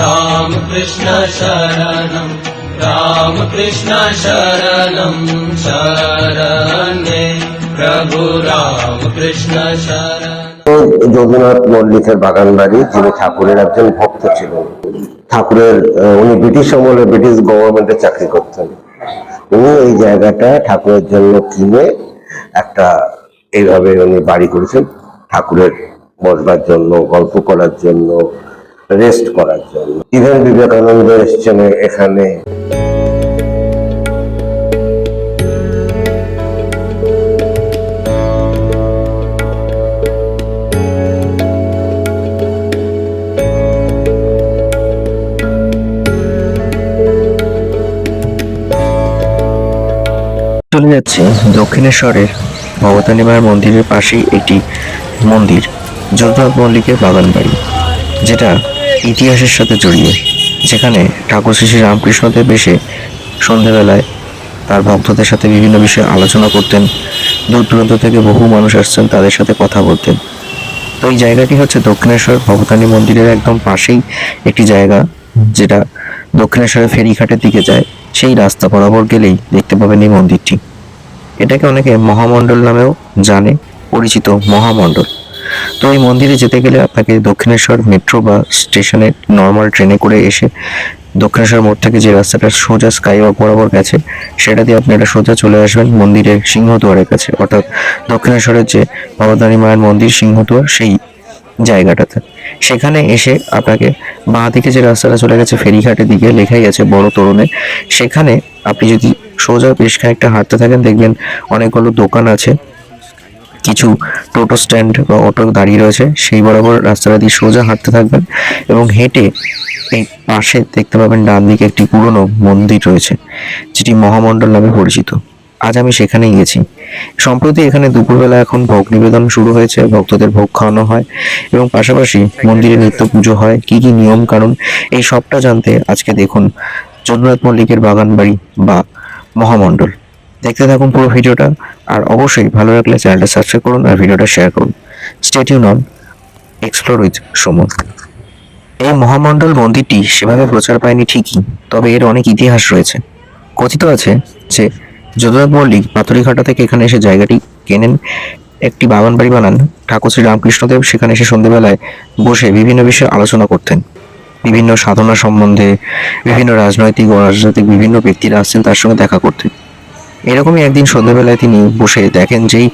राम कृष्ण शरणं राम कृष्ण शरणं शरणे प्रभु राम कृष्ण शरण যদুনাথ মল্লিকের বাগান বাড়ি যিনি ঠাকুরের একজন ভক্ত ছিলেন ঠাকুরের আহ, উনি ব্রিটিশ আমলে ব্রিটিশ গভর্নমেন্টে চাকরি করতেন উনি এই জায়গাটা ঠাকুরের জন্য কিনে একটা এইভাবে উনি বাড়ি করেছেন ঠাকুরের বসবার জন্য গল্প করার জন্য রেস্ট করার জন্য। ইভেন বিবেকানন্দ এসছেন এখানে। চলে যাচ্ছে দক্ষিণেশ্বরের ভবতানী মায়ের মন্দিরের পাশেই একটি মন্দির যদুনাথ মল্লিকের বাগান বাড়ি যেটা ইতিহাসের সাথে জড়িয়ে, যেখানে ঠাকুর শ্রী রামকৃষ্ণদেব এসে সন্ধেবেলায় তার ভক্তদের সাথে বিভিন্ন বিষয়ে আলোচনা করতেন, দূর দূরান্ত থেকে বহু মানুষ আসছেন তাদের সাথে কথা বলতেন। তো এই জায়গাটি হচ্ছে দক্ষিণেশ্বর ভবতানী মন্দিরের একদম পাশেই একটি জায়গা, যেটা দক্ষিণেশ্বরের ফেরিঘাটের দিকে যায়, সেই রাস্তা বরাবর গেলেই দেখতে পাবেন এই মন্দিরটি। এটাকে অনেকে মহামণ্ডল নামেও জানে, পরিচিত মহামণ্ডল। তো এই মন্দিরে যেতে গেলে আপনাকে দক্ষিণেশ্বর মেট্রো বা স্টেশনে নর্মাল ট্রেনে করে এসে দক্ষিণেশ্বর মোড় থেকে যে রাস্তাটা সোজা স্কাই ওয়াক বরাবর গেছে, সেটা দিয়ে আপনি এটা সোজা চলে আসবেন মন্দিরের সিংহদুয়ারের কাছে। অর্থাৎ দক্ষিণেশ্বরের যে ভবতারী মায়ের মন্দির সিংহদুয়ার, সেই জায়গাটাতে। সেখানে এসে আপনাকে বাঁ দিকে যে রাস্তাটা চলে গেছে, ফেরিঘাটের দিকে লেখাই আছে বড় তরুণে। সেখানে আপনি যদি সোজা বেশ খানিকটা হাঁটতে থাকেন, দেখবেন অনেকগুলো দোকান আছে। কিছু টোটো স্ট্যান্ড বা অটো দাঁড়িয়ে রয়েছে। সেই বরাবর রাস্তাটা দিয়ে সোজা হাঁটতে থাকবেন এবং হেঁটে এই পাশে দেখতে পাবেন ডান দিকে একটি পুরনো মন্দির রয়েছে, যেটি মহামণ্ডল নামে পরিচিত। আজ আমি সেখানে গেছি। সম্প্রতি এখানে দুপুরবেলা এখন ভোগ নিবেদন শুরু হয়েছে, ভক্তদের ভোগ খাওয়ানো হয় এবং পাশাপাশি মন্দিরে নিত্য পুজো হয়। কি কি নিয়ম কারণ এই সবটা জানতে আজকে দেখুন যদুনাথ মল্লিকের বাগান বাড়ি বা মহামণ্ডল। দেখতে থাকুন পুরো ভিডিওটা, আর অবশ্যই ভালো লাগলে চ্যানেলটা সাবস্ক্রাইব করুন আর ভিডিওটা শেয়ার করুন। Stay tuned on explore with Suman এই মহামণ্ডল মন্দিরটি সেভাবে প্রচার পায়নি ঠিকই, তবে এর অনেক ইতিহাস রয়েছে। কথিত আছে যে যদুনাথ মল্লিক পাথরিঘাটা থেকে এখানে এসে জায়গাটি কেনেন, একটি বাগান বাড়ি বানান, ঠাকুর শ্রী রামকৃষ্ণদেব সেখানে এসে সন্ধ্যেবেলায় বসে বিভিন্ন বিষয়ে আলোচনা করতেন। বিভিন্ন সাধনা সম্বন্ধে, বিভিন্ন রাজনৈতিক ও রাজনৈতিক বিভিন্ন ব্যক্তিরা আসছেন তার সঙ্গে দেখা করতে। এরকমই একদিন সন্ধ্যাবেলায় তিনি বসে দেখেন যেই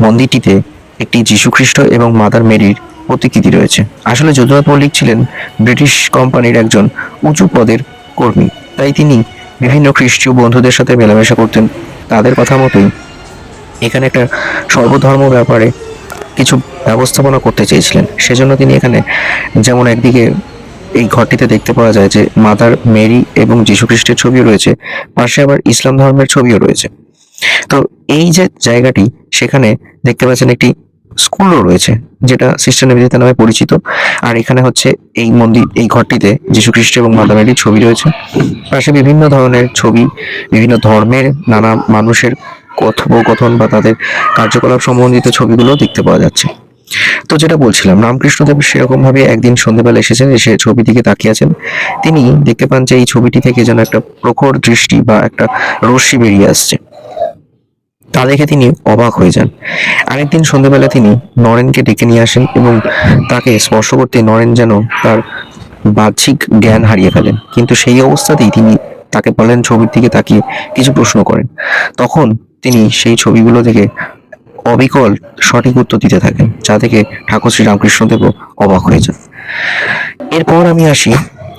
মন্দিরটিতে একটি যীশুখ্রিস্ট এবং মাদার মেরির প্রতিকৃতি রয়েছে। আসলে যদুনাথ মল্লিক ছিলেন ব্রিটিশ কোম্পানির একজন উঁচু পদের কর্মী। তাই তিনি বিভিন্ন খ্রিস্টীয় বন্ধুদের সাথে মেলামেশা করতেন। তাদের কথা মতোই এখানে একটা সর্বধর্ম ব্যাপারে কিছু ব্যবস্থাপনা করতে চেয়েছিলেন। সেজন্য তিনি এখানে যেমন একদিকে এই ঘরটিতে দেখতে পাওয়া যায় যে মাদার মেরি এবং যীশুখ্রিস্টের ছবিও রয়েছে, পাশে আবার ইসলাম ধর্মের ছবিও রয়েছে। তো এই যে জায়গাটি, সেখানে দেখতে পাচ্ছেন একটি স্কুলও রয়েছে, যেটা সিস্টার নিবেদিতা নামে পরিচিত। আর এখানে হচ্ছে এই মন্দির, এই ঘরটিতে যীশুখ্রিস্ট এবং মাতা মেরির ছবি রয়েছে। পাশে বিভিন্ন ধরনের ছবি, বিভিন্ন ধর্মের নানা মানুষের কথোপকথন বা তাদের কার্যকলাপ সম্বন্ধিত ছবিগুলো দেখতে পাওয়া যাচ্ছে। তো যেটা বলছিলাম রামকৃষ্ণদেব সেরকম ভাবে একদিন সন্ধ্যেবেলা এসেছেন, এসে ছবি দিকে তাকিয়ে আছেন। তিনি দেখতে পান যে এই ছবিটি থেকে যেন একটা প্রখর দৃষ্টি বা একটা রশ্মি বেরিয়ে আসছে। তা দেখে তিনি অবাক হয়ে যান। আরেকদিন সন্ধ্যেবেলা তিনি নরেনকে ডেকে নিয়ে আসেন এবং তাকে স্পর্শ করতে নরেন যেন তার বাহ্যিক জ্ঞান হারিয়ে ফেলেন। কিন্তু সেই অবস্থাতেই তিনি তাকে বলেন ছবির দিকে তাকিয়ে কিছু প্রশ্ন করেন। তখন তিনি সেই ছবিগুলো থেকে অবিকল সঠিক উত্তর দিতে থাকেন যা থেকে ঠাকুর শ্রী রামকৃষ্ণদেবও অবাক হয়ে যান। এরপর আমি আসি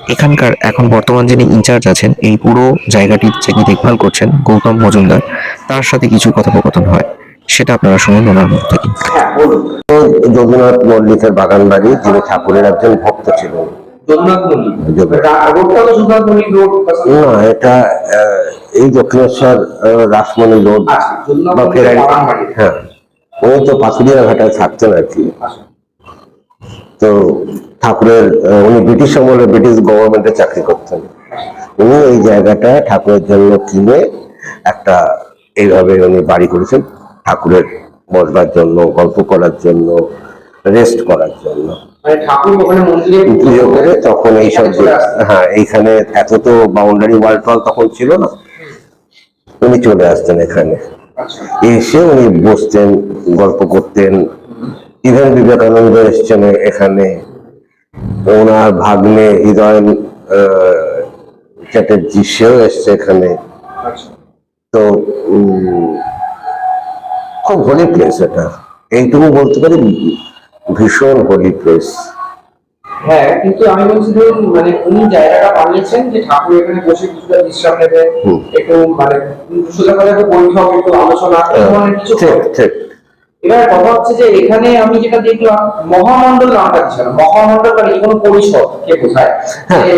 এখানকার এখন বর্তমান যিনি ইনচার্জ আছেন এই পুরো জায়গাটি যিনি দেখভাল করছেন গৌতম মজুমদার তার সাথে কিছু কথোপকথন হয় সেটা আপনারা শুনুন ওনার মুখ থেকে। যদুনাথ মল্লিকের বাগান বাড়ি যিনি ঠাকুরের একজন ভক্ত ছিলেন। না এটা আহ, এই দক্ষিণেশ্বর রাসমণি রোড আচ্ছা, বা ফেরারি হ্যাঁ। উনি তো পাথুরিয়া ঘাটায় থাকতেন আর কি। তো ঠাকুরের উনি ব্রিটিশ আমলে ব্রিটিশ গভর্নমেন্টে চাকরি করতেন। উনি এই জায়গাটা ঠাকুরের জন্য কিনে একটা এইভাবে উনি বাড়ি করেছেন ঠাকুরের বসবার জন্য গল্প করার জন্য রেস্ট করার জন্য। মানে ঠাকুর ওখানে মন্দিরে পুজো করে তখন এইসব হ্যাঁ এইখানে এত তো বাউন্ডারি ওয়াল টল তখন ছিল না। উনি চলে আসতেন এখানে। এসে উনি বসতেন গল্প করতেন। ইভেন বিবেকানন্দ এসছেন এখানে। ওনার ভাগ্নে হৃদয় আহ, চ্যাটার্জি সেও এসছে এখানে। তো খুব হোলি প্লেস এটা। এইটুকু বলতে পারি ভীষণ হোলি প্লেস হ্যাঁ কিন্তু আমি বলছি ধরুন মানে উনি জায়গাটা বানিয়েছেন যে ঠাকুর এখানে বসে কিছুটা বিশ্রাম নেবে একটু মানে সোজা কথা একটু বৈঠক একটু আলোচনা ধরনের কিছু ঠিক এবার কথা হচ্ছে যে এখানে আমি যেটা দেখলাম মহামন্ডল নামটা ছিল মহামন্ডল মানে কোনো পরিষদ কে বোঝায়? হ্যাঁ। যে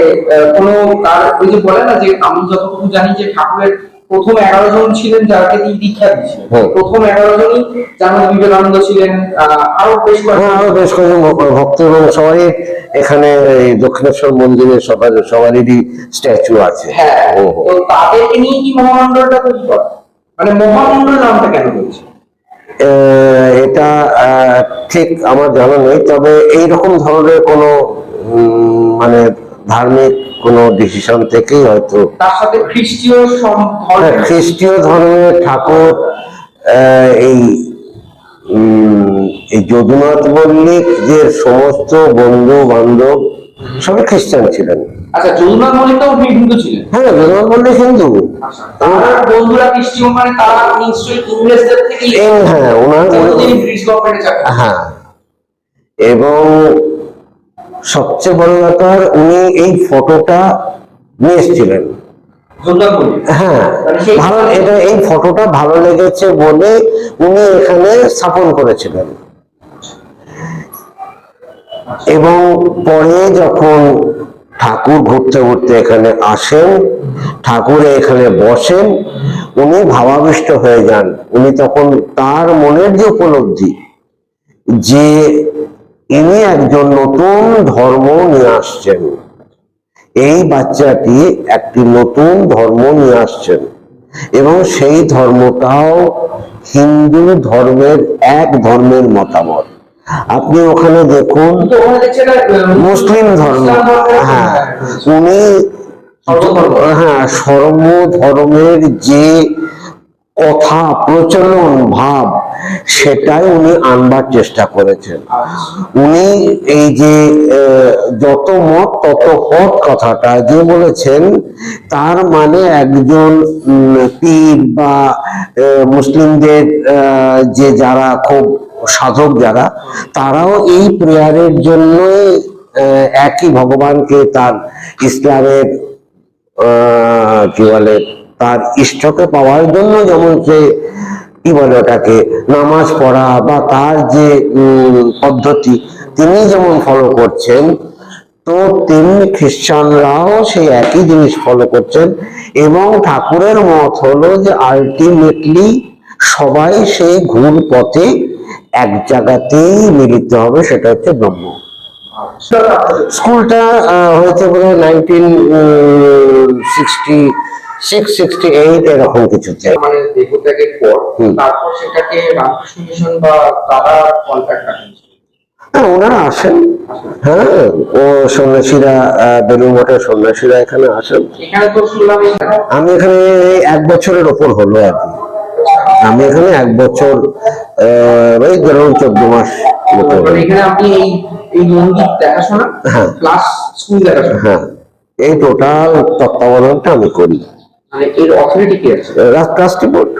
কোনো তার ওই যে বলে না যে আমি যতটুকু জানি যে ঠাকুরের প্রথম এগারো জন ছিলেন যাকে তিনি দীক্ষা দিয়েছিলেন। প্রথম এগারো জনই যার মধ্যে বিবেকানন্দ ছিলেন আরও বেশ হ্যাঁ কয়েকজন আরও বেশ কয়েকজন ভক্ত এবং সবাই এখানে এই দক্ষিণেশ্বর মন্দিরে সবার সবারই স্ট্যাচু আছে। হ্যাঁ। তো তাদেরকে নিয়ে কি মহামন্ডলটা তৈরি করে? মানে মহামন্ডল নামটা কেন আহ, এটা ঠিক আমার জানা নেই তবে এইরকম ধরনের কোনো মানে ধার্মিক কোনো ডিসিশন থেকেই হয়তো তার সাথে খ্রিস্টীয় হ্যাঁ, খ্রিস্টীয় ধর্মের ঠাকুর এই এই যদুনাথ মল্লিক যে সমস্ত বন্ধু বান্ধব সবাই খ্রিস্টান ছিলেন। আচ্ছা যদুনাথ মল্লিক তো উনি হিন্দু ছিলেন। হ্যাঁ যদুনাথ মল্লিক হিন্দু। আচ্ছা, তার বন্ধুরা খ্রিস্টীয় মানে তারা নিশ্চয়ই ইংরেজদের থেকে হ্যাঁ ওনার হ্যাঁ এবং সবচেয়ে বড় ব্যাপার উনি এই ফটোটা নিয়ে এসেছিলেন। হ্যাঁ ভালো এটা এই ফটোটা ভালো লেগেছে বলে উনি এখানে স্থাপন করেছিলেন। এবং পরে যখন ঠাকুর ঘুরতে ঘুরতে এখানে আসেন ঠাকুর এখানে বসেন উনি ভাবাবিষ্ট হয়ে যান। উনি তখন তার মনের যে উপলব্ধি যে ইনি একজন নতুন ধর্ম নিয়ে আসছেন। এই বাচ্চাটি একটি নতুন ধর্ম নিয়ে আসছেন এবং সেই ধর্মটাও হিন্দু ধর্মের এক ধর্মের মতামত। আপনি ওখানে দেখুন, মুসলিম ধর্ম হ্যাঁ উনি হ্যাঁ সর্ব ধর্মের যে কথা, প্রচলন, ভাব সেটাই উনি আনবার চেষ্টা করেছেন। উনি এই যে যত মত, তত পথ কথাটা যে বলেছেন, তার মানে একজন পীর বা মুসলিমদের যে যারা খুব সাধক যারা, তারাও এই প্রেয়ারের জন্য একই ভগবানকে তার ইসলামের কি বলে, তার ইষ্টকে পাওয়ার জন্য যেমন সে কি বলে ওটাকে? নামাজ পড়া বা তার যে পদ্ধতি তিনি যেমন ফলো করছেন তো তেমনি খ্রিস্টানরাও সেই একই জিনিস ফলো করছেন এবং ঠাকুরের মত হলো যে আলটিমেটলি সবাই সেই ঘুর পথে এক জায়গাতেই মিলিত হবে সেটা হচ্ছে ব্রহ্ম। স্কুলটা হয়েছে বলে nineteen sixty six sixty eight এরকম কিছুতে মানে পর তারপর সেটাকে রামকৃষ্ণ মিশন বা তারা কন্ট্যাক্ট রাখেন। হ্যাঁ ওনারা আসেন। হ্যাঁ ও সন্ন্যাসীরা বেলুর মঠের সন্ন্যাসীরা এখানে আসেন। আমি এখানে এক বছরের ওপর হলো আর কি। আমি এখানে এক বছর ওই ধরুন চোদ্দ মাস মতো মানে এখানে আপনি এই এই মন্দির হ্যাঁ। হ্যাঁ। এই টোটাল তত্ত্বাবধানটা আমি করি। মানে এর অথরিটি কি আছে? বোর্ড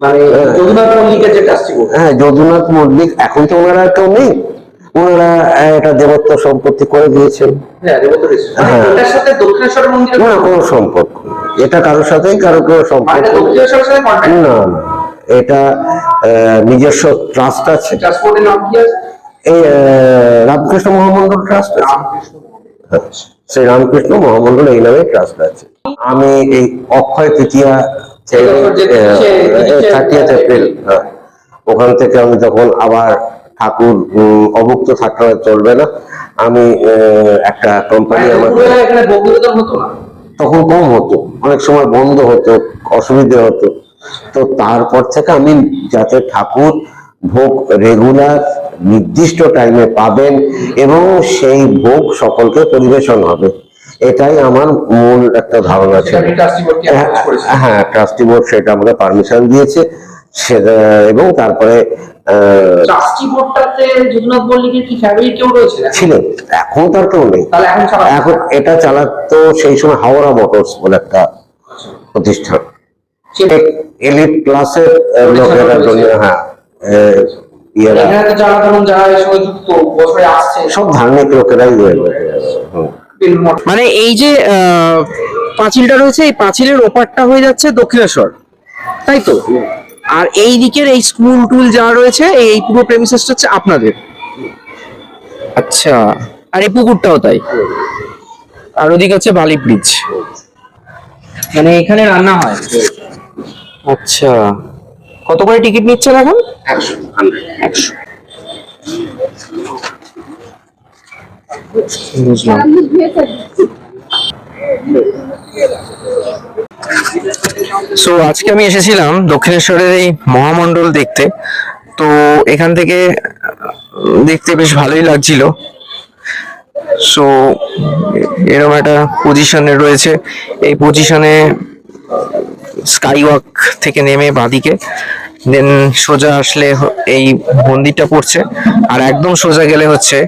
মানে যদুনাথ মল্লিকের যে ট্রাস্টি হ্যাঁ যদুনাথ মল্লিক এখন তো ওনারা কেউ নেই। ওনারা এটা দেবত্ব সম্পত্তি করে দিয়েছেন। হ্যাঁ মানে হ্যাঁ। সাথে না কোনো সম্পর্ক এটা কারোর কারও মানে সম্পর্ক নেই। দক্ষিণেশ্বরের সাথে কন্ট্যাক্ট না এটা নিজস্ব ট্রাস্ট আছে। এই রামকৃষ্ণ মহামন্ডল ট্রাস্ট আছে। শ্রী রামকৃষ্ণ মহামন্ডল এই নামে ট্রাস্ট আছে। আমি এই অক্ষয় তৃতীয়া থার্টিয়েথ এপ্রিল হ্যাঁ, ওখান থেকে আমি যখন আবার ঠাকুর অভুক্ত থাকলে চলবে না আমি একটা কোম্পানি তখন কম হতো। অনেক সময় বন্ধ হতো অসুবিধে হতো। তো তারপর থেকে আমি যাতে ঠাকুর ভোগ রেগুলার নির্দিষ্ট টাইমে পাবেন এবং সেই ভোগ সকলকে পরিবেশন হবে। এটাই আমার মূল একটা ধারণা ছিল। সেটা ট্রাস্টি হ্যাঁ ট্রাস্টি বোর্ড সেটা আমাকে পারমিশন দিয়েছে। সেটা এবং তারপরে? ছিলেন এখন তার কেউ নেই। এখন এটা চালাতো সেই সময় হাওড়া মোটরস বলে একটা প্রতিষ্ঠান। সেটা এলিট ক্লাসের লোকেরা জন্য হ্যাঁ সব ধার্মিক লোকেরাই রয়েছে। মঠ মানে এই যে পাঁচিলটা রয়েছে এই পাঁচিলের ওপারটা হয়ে যাচ্ছে দক্ষিণেশ্বর। তাই তো? আর এই দিকের এই স্কুল টুল যা রয়েছে এই পুরো প্রেমিসেসটা হচ্ছে আপনাদের। আচ্ছা। আর এই পুকুরটাও তাই। আর ওদিকে হচ্ছে বালি ব্রিজ মানে এখানে রান্না হয়। আচ্ছা। কত করে টিকিট নিচ্ছেন এখন? একশো। সো আজকে আমি এসেছিলাম দক্ষিণেশ্বরের এই মহামণ্ডল দেখতে। তো এখান থেকে দেখতে বেশ ভালোই লাগছিল। সো এরকম একটা পজিশনে রয়েছে। এই পজিশনে স্কাই ওয়াক থেকে নেমে বাঁদিকে। দেন সোজা আসলে এই মন্দিরটা পড়ছে। আর একদম সোজা গেলে হচ্ছে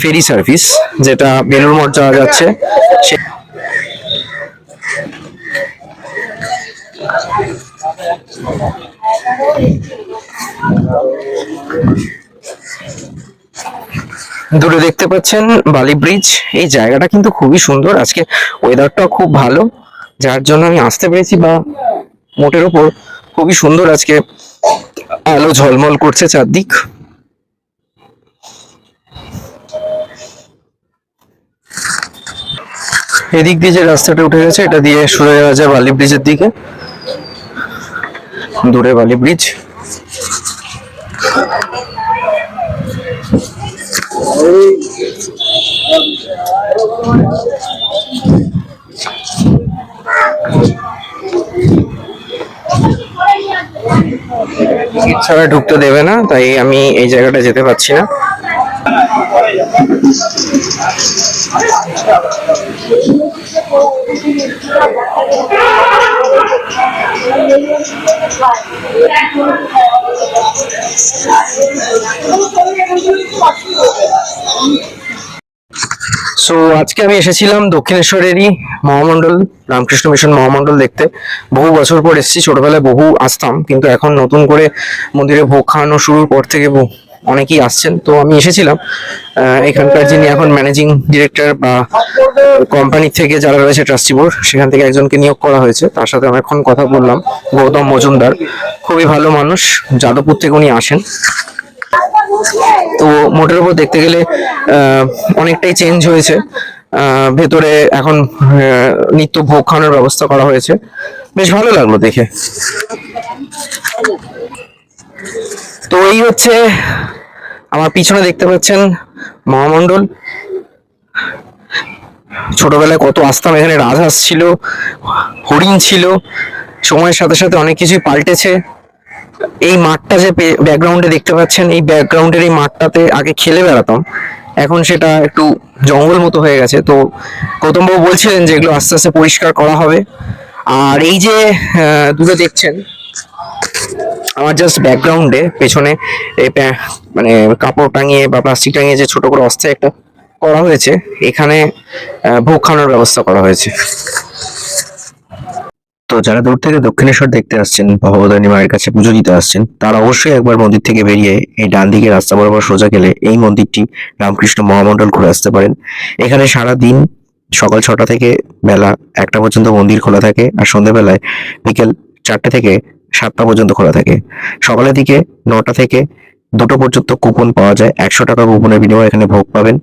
ফেরি সার্ভিস, যেটা বেলুড় মঠ যাওয়া যাচ্ছে। দূরে দেখতে পাচ্ছেন বালি ব্রিজ। এই জায়গাটা কিন্তু খুবই সুন্দর। আজকে ওয়েদারটাও খুব ভালো। যার জন্য আমি আসতে পেরেছি বা মোটের ওপর খুবই সুন্দর আজকে আলো ঝলমল করছে চারদিক। এদিক দিয়ে যে রাস্তাটা উঠে গেছে, এটা দিয়ে সরে যাওয়া যায় বালি ব্রিজের দিকে। দূরে বালি ব্রিজ। ছাড়া ঢুকতে দেবে না, তাই আমি এই জায়গাটা যেতে পারছি না। সো আজকে আমি এসেছিলাম দক্ষিণেশ্বরেরই মহামণ্ডল, রামকৃষ্ণ মিশন মহামণ্ডল দেখতে। বহু বছর পর এসেছি, ছোটবেলায় বহু আসতাম, কিন্তু এখন নতুন করে মন্দিরে ভোগ খাওয়ানো শুরুর পর থেকে অনেকেই আসছেন। তো আমি এসেছিলাম এখানকার যিনি এখন ম্যানেজিং ডিরেক্টর বা কোম্পানি থেকে যারা রয়েছে ট্রাস্টি বোর্ড সেখান থেকে একজনকে নিয়োগ করা হয়েছে। তার সাথে আমি এখন কথা বললাম গৌতম মজুমদার। খুবই ভালো মানুষ, যাদবপুর থেকে উনি আসেন। তো মোটের উপর দেখতে গেলে অনেকটাই চেঞ্জ হয়েছে। ভেতরে এখন নিত্য ভোগ খাওয়ানোর ব্যবস্থা করা হয়েছে। বেশ ভালো লাগল দেখে। এই হচ্ছে আমার পিছনে দেখতে পাচ্ছেন মহামণ্ডল। ছোটবেলায় কত আসতাম এখানে রাজহাঁস ছিল, হরিণ ছিল, সময়ের সাথে সাথে অনেক কিছুই পাল্টেছে। এই মাঠটা যে ব্যাকগ্রাউন্ডে দেখতে পাচ্ছেন, এই ব্যাকগ্রাউন্ডের এই মাঠটাতে আগে খেলে বেড়াতাম, এখন সেটা একটু জঙ্গল মতো হয়ে গেছে। তো গৌতমবাবু বলছিলেন যে এগুলো আস্তে আস্তে পরিষ্কার করা হবে। আর এই যে দূরে দেখছেন আমার জাস্ট ব্যাকগ্রাউন্ডে পেছনে মানে কাপড় টাঙিয়ে বা প্লাস্টিক টাঙিয়ে যে ছোট করে অস্থায় একটা করা হয়েছে, এখানে ভোগ খাওয়ানোর ব্যবস্থা করা হয়েছে। তো যারা দূর থেকে দক্ষিণেশ্বর দেখতে আসছেন ভগবতানী মায়ের কাছে পুজো দিতে আসছেন, তারা অবশ্যই একবার মন্দির থেকে বেরিয়ে এই ডান দিকে রাস্তা বরাবর সোজা গেলে এই মন্দিরটি রামকৃষ্ণ মহামণ্ডল ঘুরে আসতে পারেন। এখানে সারা দিন সকাল ছটা থেকে বেলা একটা পর্যন্ত মন্দির খোলা থাকে, আর সন্ধ্যেবেলায় বিকেল চারটে থেকে সাতটা পর্যন্ত খোলা থাকে। সকালের দিকে নটা থেকে দুটো পর্যন্ত কুপন পাওয়া যায়। একশো টাকা কুপনের বিনিময়ে এখানে ভোগ পাবেন।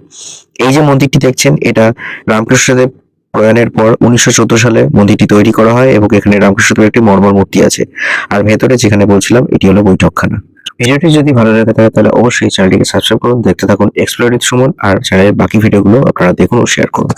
এই যে মন্দিরটি দেখছেন, এটা রামকৃষ্ণদেব প্রয়াণের পর উনিশশো চোদ্দ সালে মন্দিরটি তৈরি করা হয় এবং এখানে রামকৃষ্ণদেবের একটি মর্মর মূর্তি আছে। আর ভেতরে যেখানে বলছিলাম, এটি হলো বৈঠকখানা। ভিডিওটি যদি ভালো লেগে থাকে, তাহলে অবশ্যই চ্যানেলটিকে সাবস্ক্রাইব করুন, দেখতে থাকুন এক্সপ্লোরিত সুমন, আর চ্যানেলের বাকি ভিডিওগুলো আপনারা দেখুন ও শেয়ার করুন।